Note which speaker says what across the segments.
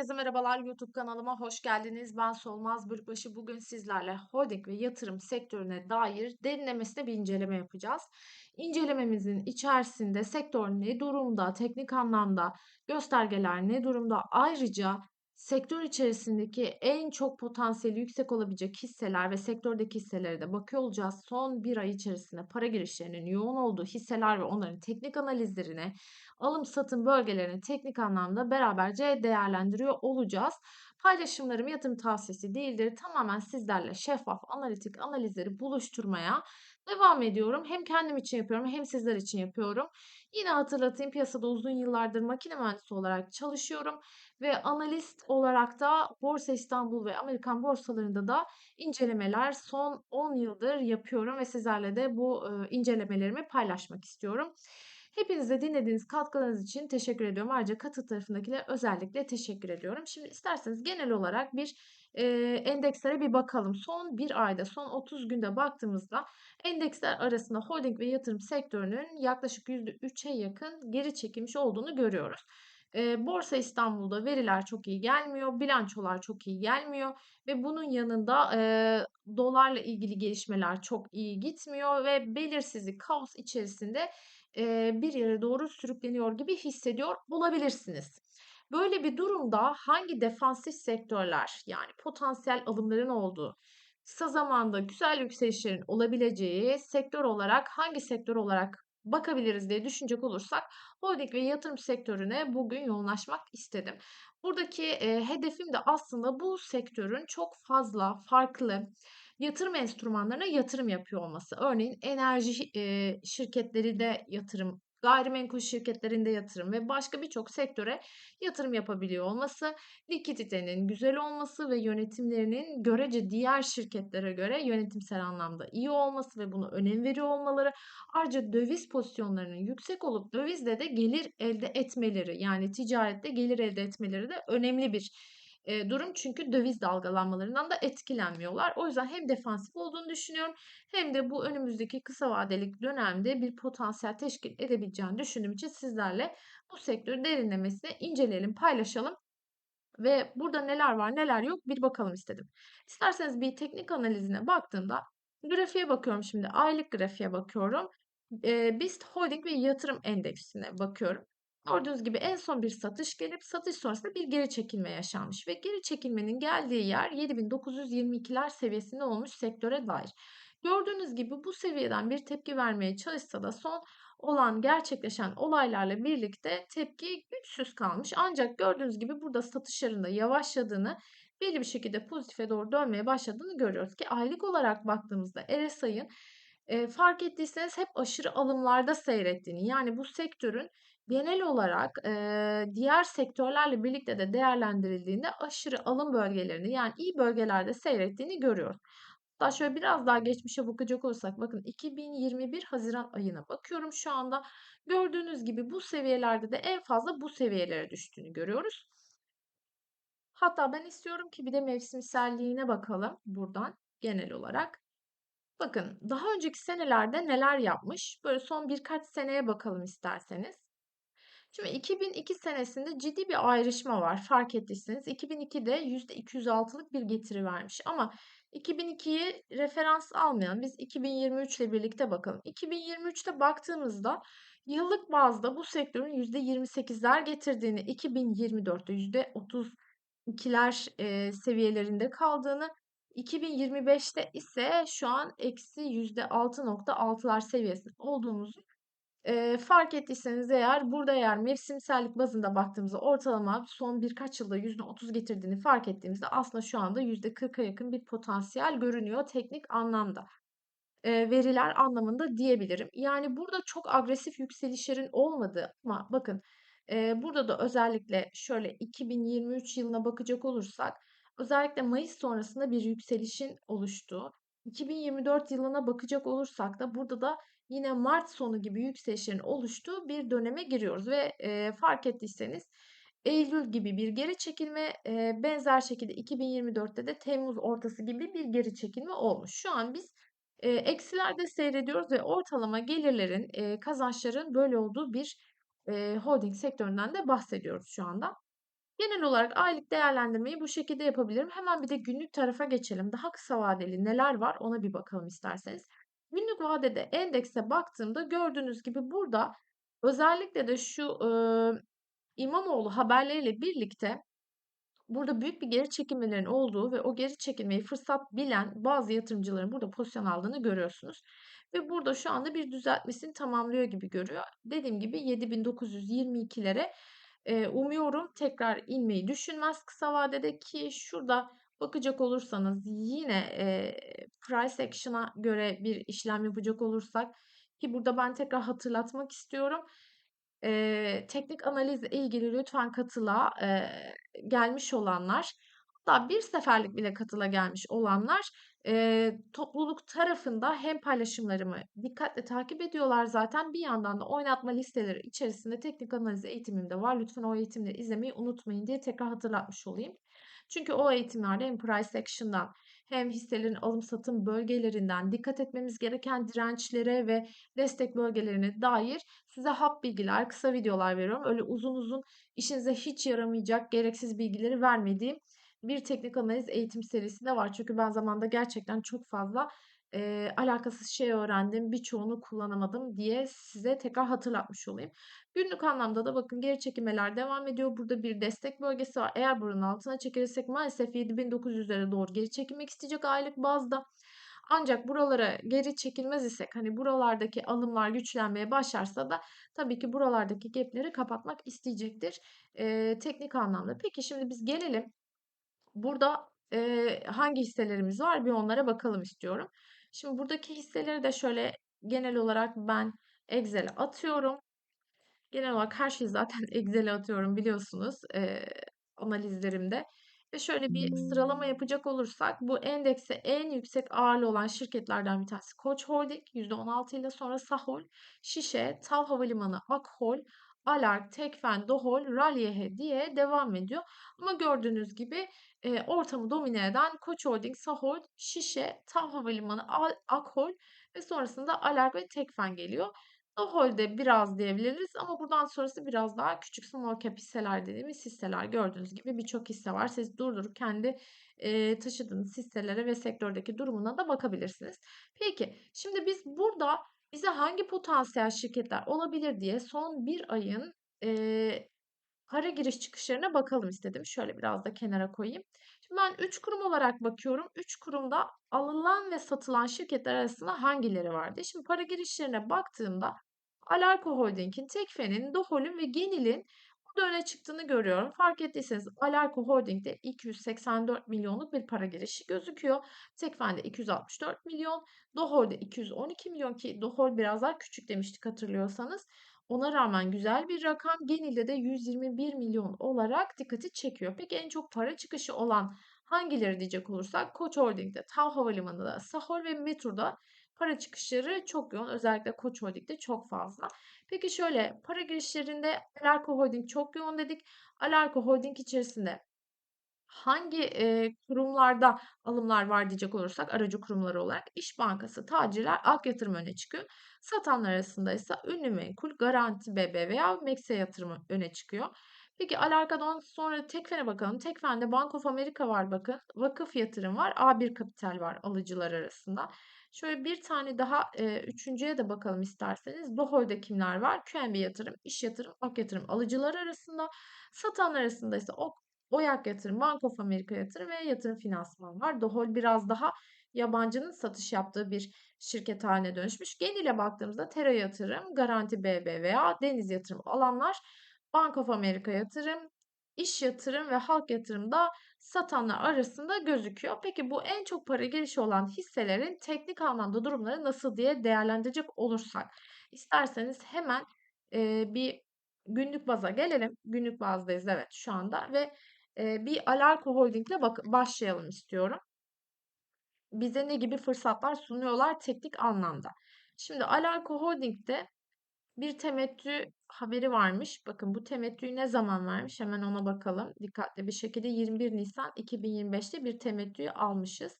Speaker 1: Herkese merhabalar YouTube kanalıma hoş geldiniz. Ben Solmaz Bölükbaşı. Bugün sizlerle holding ve yatırım sektörüne dair derinlemesine bir inceleme yapacağız. İncelememizin içerisinde sektör ne durumda, teknik anlamda göstergeler ne durumda, ayrıca sektör içerisindeki en çok potansiyeli yüksek olabilecek hisseler ve sektördeki hisselere de bakıyor olacağız. Son bir ay içerisinde para girişlerinin yoğun olduğu hisseler ve onların teknik analizlerine, alım satım bölgelerini teknik anlamda beraberce değerlendiriyor olacağız. Paylaşımlarım yatırım tavsiyesi değildir. Tamamen sizlerle şeffaf analitik analizleri buluşturmaya devam ediyorum. Hem kendim için yapıyorum hem sizler için yapıyorum. Yine hatırlatayım piyasada uzun yıllardır makine mühendisi olarak çalışıyorum ve analist olarak da Borsa İstanbul ve Amerikan borsalarında da incelemeler son 10 yıldır yapıyorum ve sizlerle de bu incelemelerimi paylaşmak istiyorum. Hepinize dinlediğiniz katkılarınız için teşekkür ediyorum. Ayrıca katı tarafındakilere özellikle teşekkür ediyorum. Şimdi isterseniz genel olarak bir e, endekslere bir bakalım. Son bir ayda, son 30 günde baktığımızda endeksler arasında holding ve yatırım sektörünün yaklaşık %3'e yakın geri çekilmiş olduğunu görüyoruz. E, Borsa İstanbul'da veriler çok iyi gelmiyor, bilançolar çok iyi gelmiyor ve bunun yanında e, dolarla ilgili gelişmeler çok iyi gitmiyor ve belirsizlik, kaos içerisinde e, bir yere doğru sürükleniyor gibi hissediyor olabilirsiniz. Böyle bir durumda hangi defansif sektörler yani potansiyel alımların olduğu, kısa zamanda güzel yükselişlerin olabileceği sektör olarak hangi sektör olarak bakabiliriz diye düşünecek olursak holding ve yatırım sektörüne bugün yoğunlaşmak istedim. Buradaki e, hedefim de aslında bu sektörün çok fazla farklı yatırım enstrümanlarına yatırım yapıyor olması. Örneğin enerji e, şirketleri de yatırım gayrimenkul şirketlerinde yatırım ve başka birçok sektöre yatırım yapabiliyor olması, likiditenin güzel olması ve yönetimlerinin görece diğer şirketlere göre yönetimsel anlamda iyi olması ve buna önem veriyor olmaları, ayrıca döviz pozisyonlarının yüksek olup dövizle de gelir elde etmeleri yani ticarette gelir elde etmeleri de önemli bir durum çünkü döviz dalgalanmalarından da etkilenmiyorlar. O yüzden hem defansif olduğunu düşünüyorum hem de bu önümüzdeki kısa vadeli dönemde bir potansiyel teşkil edebileceğini düşündüğüm için sizlerle bu sektörü derinlemesine inceleyelim, paylaşalım ve burada neler var neler yok bir bakalım istedim. İsterseniz bir teknik analizine baktığımda grafiğe bakıyorum şimdi aylık grafiğe bakıyorum. E, BIST Holding ve yatırım endeksine bakıyorum. Gördüğünüz gibi en son bir satış gelip satış sonrasında bir geri çekilme yaşanmış ve geri çekilmenin geldiği yer 7922'ler seviyesinde olmuş sektöre dair. Gördüğünüz gibi bu seviyeden bir tepki vermeye çalışsa da son olan gerçekleşen olaylarla birlikte tepki güçsüz kalmış. Ancak gördüğünüz gibi burada satışlarında yavaşladığını belli bir şekilde pozitife doğru dönmeye başladığını görüyoruz ki aylık olarak baktığımızda RSI'ın e, fark ettiyseniz hep aşırı alımlarda seyrettiğini yani bu sektörün genel olarak e, diğer sektörlerle birlikte de değerlendirildiğinde aşırı alım bölgelerini yani iyi bölgelerde seyrettiğini görüyoruz. Hatta şöyle biraz daha geçmişe bakacak olursak bakın 2021 Haziran ayına bakıyorum şu anda. Gördüğünüz gibi bu seviyelerde de en fazla bu seviyelere düştüğünü görüyoruz. Hatta ben istiyorum ki bir de mevsimselliğine bakalım buradan genel olarak. Bakın daha önceki senelerde neler yapmış? Böyle son birkaç seneye bakalım isterseniz. Şimdi 2002 senesinde ciddi bir ayrışma var fark ettiyseniz. 2002'de %206'lık bir getiri vermiş ama 2002'yi referans almayan biz 2023 ile birlikte bakalım. 2023'te baktığımızda yıllık bazda bu sektörün %28'ler getirdiğini, 2024'te %32'ler e, seviyelerinde kaldığını, 2025'te ise şu an eksi %6.6'lar seviyesinde olduğumuzu e, fark ettiyseniz eğer burada eğer mevsimsellik bazında baktığımızda ortalama son birkaç yılda %30 getirdiğini fark ettiğimizde aslında şu anda %40'a yakın bir potansiyel görünüyor teknik anlamda. E, veriler anlamında diyebilirim. Yani burada çok agresif yükselişlerin olmadığı ama bakın e, burada da özellikle şöyle 2023 yılına bakacak olursak özellikle Mayıs sonrasında bir yükselişin oluştuğu 2024 yılına bakacak olursak da burada da yine Mart sonu gibi yükselişlerin oluştuğu bir döneme giriyoruz ve e, fark ettiyseniz Eylül gibi bir geri çekilme e, benzer şekilde 2024'te de Temmuz ortası gibi bir geri çekilme olmuş. Şu an biz e, eksilerde seyrediyoruz ve ortalama gelirlerin, e, kazançların böyle olduğu bir e, holding sektöründen de bahsediyoruz şu anda. Genel olarak aylık değerlendirmeyi bu şekilde yapabilirim. Hemen bir de günlük tarafa geçelim. Daha kısa vadeli neler var ona bir bakalım isterseniz. Günlük vadede endekse baktığımda gördüğünüz gibi burada özellikle de şu eee, İmamoğlu haberleriyle birlikte burada büyük bir geri çekilmelerin olduğu ve o geri çekilmeyi fırsat bilen bazı yatırımcıların burada pozisyon aldığını görüyorsunuz. Ve burada şu anda bir düzeltmesini tamamlıyor gibi görüyor. Dediğim gibi 7922'lere e, umuyorum tekrar inmeyi düşünmez kısa vadede ki şurada bakacak olursanız yine e, price action'a göre bir işlem yapacak olursak ki burada ben tekrar hatırlatmak istiyorum. Eee, teknik analizle ilgili lütfen katıla, eee, gelmiş olanlar, hatta bir seferlik bile katıla gelmiş olanlar, eee, topluluk tarafında hem paylaşımlarımı dikkatle takip ediyorlar zaten. Bir yandan da oynatma listeleri içerisinde teknik analiz eğitimim de var. Lütfen o eğitimleri izlemeyi unutmayın diye tekrar hatırlatmış olayım. Çünkü o eğitimlerde hem price action'dan hem hisselerin alım satım bölgelerinden dikkat etmemiz gereken dirençlere ve destek bölgelerine dair size hap bilgiler, kısa videolar veriyorum. Öyle uzun uzun işinize hiç yaramayacak gereksiz bilgileri vermediğim bir teknik analiz eğitim serisi de var. Çünkü ben zamanda gerçekten çok fazla e, alakasız şey öğrendim, birçoğunu kullanamadım diye size tekrar hatırlatmış olayım. Günlük anlamda da bakın geri çekilmeler devam ediyor. Burada bir destek bölgesi var. Eğer buranın altına çekilirsek maalesef 7900'lere doğru geri çekilmek isteyecek aylık bazda. Ancak buralara geri çekilmez isek hani buralardaki alımlar güçlenmeye başlarsa da tabii ki buralardaki gapleri kapatmak isteyecektir e, teknik anlamda. Peki şimdi biz gelelim burada e, hangi hisselerimiz var bir onlara bakalım istiyorum. Şimdi buradaki hisseleri de şöyle genel olarak ben Excel'e atıyorum. Genel olarak her şeyi zaten Excel'e atıyorum biliyorsunuz e, analizlerimde. Ve şöyle bir sıralama yapacak olursak bu endekse en yüksek ağırlığı olan şirketlerden bir tanesi Koç Holding %16 ile sonra Sahol, Şişe, Tav Havalimanı, Akhol, Alark, Tekfen, Dohol, Ralyehe diye devam ediyor. Ama gördüğünüz gibi e, ortamı domine eden Koç Holding, Sahol, Şişe, Tav Havalimanı, Al Akhol ve sonrasında Alark ve Tekfen geliyor. Dohol'de biraz diyebiliriz ama buradan sonrası biraz daha küçük small cap hisseler dediğimiz hisseler. Gördüğünüz gibi birçok hisse var. Siz durdurup kendi e, taşıdığınız hisselere ve sektördeki durumuna da bakabilirsiniz. Peki şimdi biz burada bize hangi potansiyel şirketler olabilir diye son bir ayın e, para giriş çıkışlarına bakalım istedim. Şöyle biraz da kenara koyayım. Şimdi ben 3 kurum olarak bakıyorum. 3 kurumda alınan ve satılan şirketler arasında hangileri vardı? Şimdi para girişlerine baktığımda Alarko Holding'in, Tekfen'in, Dohol'ün ve Genil'in burada öne çıktığını görüyorum. Fark ettiyseniz Alarko Holding'de 284 milyonluk bir para girişi gözüküyor. Tekfen'de 264 milyon, Dohol'de 212 milyon ki Dohol biraz daha küçük demiştik hatırlıyorsanız. Ona rağmen güzel bir rakam. Genil'de de 121 milyon olarak dikkati çekiyor. Peki en çok para çıkışı olan hangileri diyecek olursak Koç Holding'de, TAV Havalimanı'nda, Sahol ve Metro'da para çıkışları çok yoğun. Özellikle Koç Holding'de çok fazla. Peki şöyle para girişlerinde Alarko Holding çok yoğun dedik. Alarko Holding içerisinde hangi e, kurumlarda alımlar var diyecek olursak aracı kurumları olarak İş Bankası, tacirler, Ak Yatırım öne çıkıyor. Satanlar arasında ise Ünlü Menkul, Garanti BB veya Mekse Yatırımı öne çıkıyor. Peki Alarka'dan sonra Tekfen'e bakalım. Tekfen'de Bank of America var bakın. Vakıf Yatırım var. A1 Kapital var alıcılar arasında. Şöyle bir tane daha e, üçüncüye de bakalım isterseniz. Dohol'de kimler var? QNB Yatırım, İş Yatırım, Ak Yatırım alıcılar arasında. Satanlar arasında ise o Oyak Yatırım, Bank of America Yatırım ve Yatırım Finansman var. Dohol biraz daha yabancının satış yaptığı bir şirket haline dönüşmüş. Genile baktığımızda Tera Yatırım, Garanti BBVA, Deniz Yatırım alanlar, Bank of America Yatırım, İş Yatırım ve Halk Yatırım'da satanlar arasında gözüküyor. Peki bu en çok para girişi olan hisselerin teknik anlamda durumları nasıl diye değerlendirecek olursak. isterseniz hemen e, bir günlük baza gelelim. Günlük bazdayız evet şu anda ve e, bir Alarko Holding'le bak başlayalım istiyorum. Bize ne gibi fırsatlar sunuyorlar teknik anlamda. Şimdi Alarko Holding'de bir temettü haberi varmış. Bakın bu temettüyü ne zaman vermiş? Hemen ona bakalım. Dikkatli bir şekilde 21 Nisan 2025'te bir temettüyü almışız.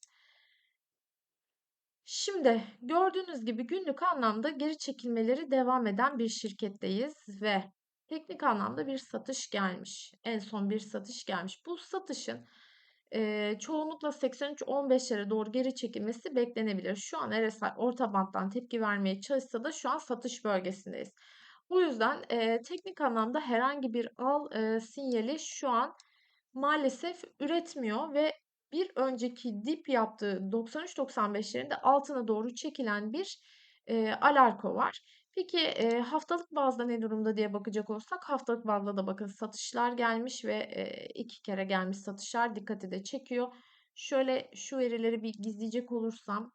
Speaker 1: Şimdi gördüğünüz gibi günlük anlamda geri çekilmeleri devam eden bir şirketteyiz ve teknik anlamda bir satış gelmiş. En son bir satış gelmiş. Bu satışın eee, çoğunlukla 83-15'lere doğru geri çekilmesi beklenebilir. Şu an RSI orta banttan tepki vermeye çalışsa da şu an satış bölgesindeyiz. Bu yüzden eee, teknik anlamda herhangi bir al eee, sinyali şu an maalesef üretmiyor ve bir önceki dip yaptığı 93-95'lerin de altına doğru çekilen bir eee, alarko var. Peki haftalık bazda ne durumda diye bakacak olsak haftalık bazda da bakın satışlar gelmiş ve iki kere gelmiş satışlar dikkati de çekiyor. Şöyle şu verileri bir gizleyecek olursam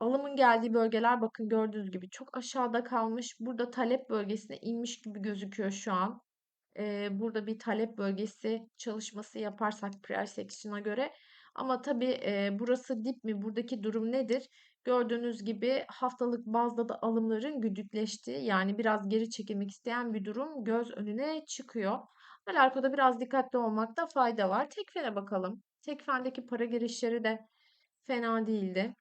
Speaker 1: alımın geldiği bölgeler bakın gördüğünüz gibi çok aşağıda kalmış. Burada talep bölgesine inmiş gibi gözüküyor şu an. Burada bir talep bölgesi çalışması yaparsak price action'a göre. Ama tabii eee, burası dip mi? Buradaki durum nedir? Gördüğünüz gibi haftalık bazda da alımların güdükleştiği yani biraz geri çekilmek isteyen bir durum göz önüne çıkıyor. Alarko'da biraz dikkatli olmakta fayda var. Tekfen'e bakalım. Tekfen'deki para girişleri de fena değildi.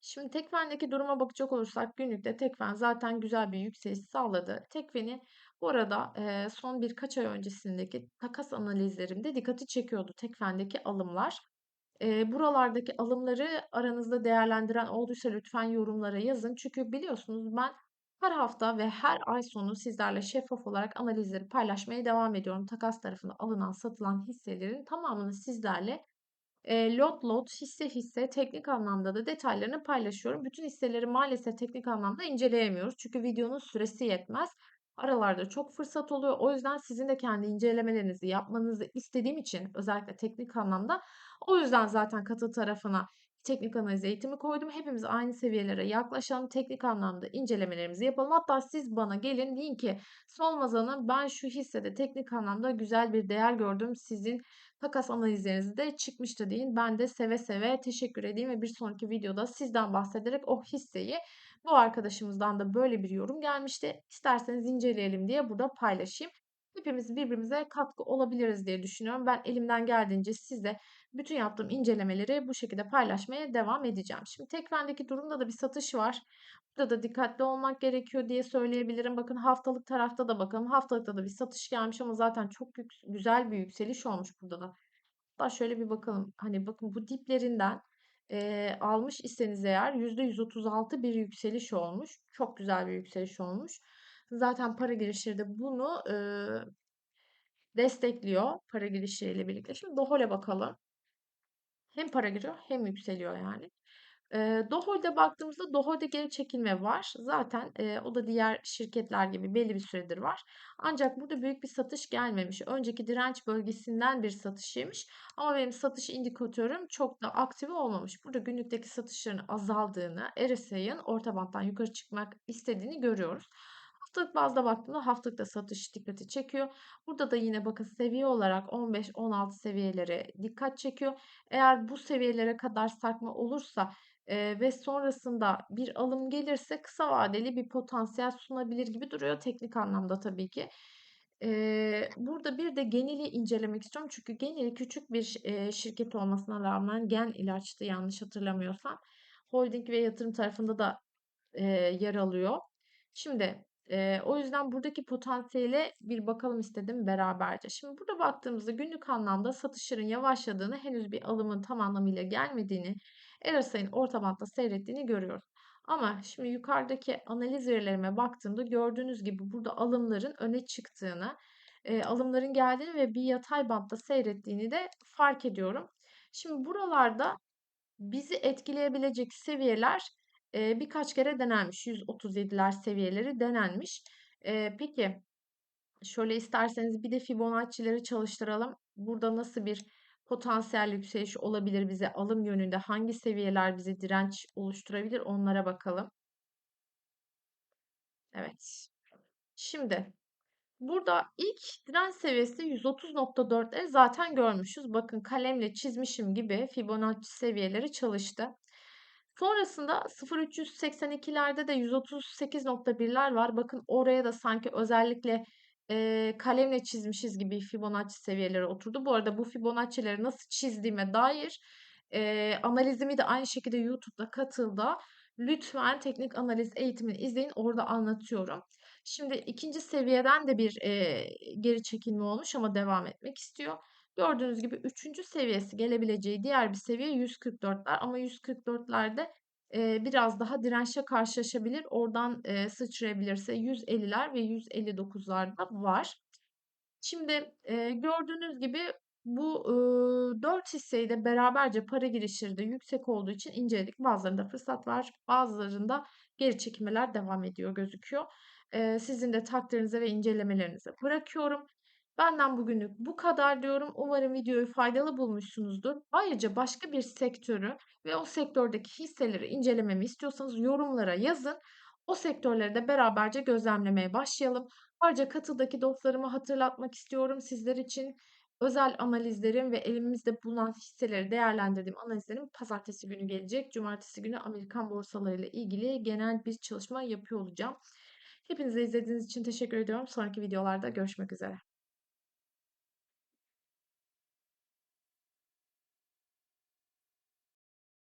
Speaker 1: Şimdi Tekfen'deki duruma bakacak olursak günlükte Tekfen zaten güzel bir yükseliş sağladı. Tekfen'i bu arada son birkaç ay öncesindeki takas analizlerimde dikkati çekiyordu Tekfen'deki alımlar. Eee, buralardaki alımları aranızda değerlendiren olduysa lütfen yorumlara yazın. Çünkü biliyorsunuz ben her hafta ve her ay sonu sizlerle şeffaf olarak analizleri paylaşmaya devam ediyorum. Takas tarafında alınan, satılan hisselerin tamamını sizlerle Eee, lot lot, hisse hisse teknik anlamda da detaylarını paylaşıyorum. Bütün hisseleri maalesef teknik anlamda inceleyemiyoruz. Çünkü videonun süresi yetmez. Aralarda çok fırsat oluyor. O yüzden sizin de kendi incelemelerinizi yapmanızı istediğim için özellikle teknik anlamda o yüzden zaten katı tarafına teknik analiz eğitimi koydum. Hepimiz aynı seviyelere yaklaşalım. Teknik anlamda incelemelerimizi yapalım. Hatta siz bana gelin deyin ki Solmaz Hanım ben şu hissede teknik anlamda güzel bir değer gördüm. Sizin takas analizleriniz de çıkmıştı deyin. Ben de seve seve teşekkür edeyim ve bir sonraki videoda sizden bahsederek o hisseyi bu arkadaşımızdan da böyle bir yorum gelmişti. İsterseniz inceleyelim diye burada paylaşayım. Hepimiz birbirimize katkı olabiliriz diye düşünüyorum. Ben elimden geldiğince size bütün yaptığım incelemeleri bu şekilde paylaşmaya devam edeceğim. Şimdi Tekfen'deki durumda da bir satış var. Burada da dikkatli olmak gerekiyor diye söyleyebilirim. Bakın haftalık tarafta da bakalım. Haftalıkta da bir satış gelmiş ama zaten çok güzel bir yükseliş olmuş burada da. Hatta şöyle bir bakalım. Hani bakın bu diplerinden eee, almış iseniz eğer %136 bir yükseliş olmuş. Çok güzel bir yükseliş olmuş. Zaten para girişleri de bunu eee, destekliyor. Para girişleriyle birlikte. Şimdi Dohole bakalım. Hem para giriyor hem yükseliyor yani. Eee, Doho'da baktığımızda Doho'da geri çekilme var. Zaten eee, o da diğer şirketler gibi belli bir süredir var. Ancak burada büyük bir satış gelmemiş. Önceki direnç bölgesinden bir satış. Ama benim satış indikatörüm çok da aktif olmamış. Burada günlükteki satışların azaldığını, RSI'ın orta banttan yukarı çıkmak istediğini görüyoruz. Haftalık bazda baktığımda haftalıkta satış dikkati çekiyor. Burada da yine bakın seviye olarak 15-16 seviyelere dikkat çekiyor. Eğer bu seviyelere kadar sarkma olursa Eee, ve sonrasında bir alım gelirse kısa vadeli bir potansiyel sunabilir gibi duruyor teknik anlamda tabii ki. Eee, burada bir de Genel'i incelemek istiyorum. Çünkü Genel küçük bir eee, şirket olmasına rağmen Gen ilaçtı yanlış hatırlamıyorsam. Holding ve yatırım tarafında da eee, yer alıyor. Şimdi eee, o yüzden buradaki potansiyele bir bakalım istedim beraberce. Şimdi burada baktığımızda günlük anlamda satışların yavaşladığını, henüz bir alımın tam anlamıyla gelmediğini, RSI'nin orta bantta seyrettiğini görüyoruz. Ama şimdi yukarıdaki analiz verilerime baktığımda gördüğünüz gibi burada alımların öne çıktığını, eee, alımların geldiğini ve bir yatay bantta seyrettiğini de fark ediyorum. Şimdi buralarda bizi etkileyebilecek seviyeler Eee, birkaç kere denenmiş. 137'ler seviyeleri denenmiş. Eee, peki şöyle isterseniz bir de Fibonacci'leri çalıştıralım. Burada nasıl bir potansiyel yükseliş olabilir bize alım yönünde? Hangi seviyeler bize direnç oluşturabilir? Onlara bakalım. Evet. Şimdi burada ilk direnç seviyesi 130.4'e zaten görmüşüz. Bakın kalemle çizmişim gibi Fibonacci seviyeleri çalıştı. Sonrasında 0.382'lerde de 138.1'ler var. Bakın oraya da sanki özellikle eee, kalemle çizmişiz gibi Fibonacci seviyeleri oturdu. Bu arada bu Fibonacci'leri nasıl çizdiğime dair eee, analizimi de aynı şekilde YouTube'da katıldı. Lütfen teknik analiz eğitimini izleyin. Orada anlatıyorum. Şimdi ikinci seviyeden de bir, eee, geri çekilme olmuş ama devam etmek istiyor. Gördüğünüz gibi üçüncü seviyesi gelebileceği diğer bir seviye 144'ler ama 144'lerde, eee, biraz daha dirençle karşılaşabilir. Oradan, eee, sıçrayabilirse 150'ler ve 159'lar da var. Şimdi, eee, gördüğünüz gibi bu, ııı, 4 hisseyi de beraberce para girişleri de yüksek olduğu için inceledik. Bazılarında fırsat var, bazılarında geri çekilmeler devam ediyor gözüküyor. Eee, sizin de takdirinize ve incelemelerinize bırakıyorum. Benden bugünlük bu kadar diyorum. Umarım videoyu faydalı bulmuşsunuzdur. Ayrıca başka bir sektörü ve o sektördeki hisseleri incelememi istiyorsanız yorumlara yazın. O sektörleri de beraberce gözlemlemeye başlayalım. Ayrıca katıldaki dostlarıma hatırlatmak istiyorum. Sizler için özel analizlerim ve elimizde bulunan hisseleri değerlendirdiğim analizlerim pazartesi günü gelecek. Cumartesi günü Amerikan borsalarıyla ilgili genel bir çalışma yapıyor olacağım. Hepinize izlediğiniz için teşekkür ediyorum. Sonraki videolarda görüşmek üzere.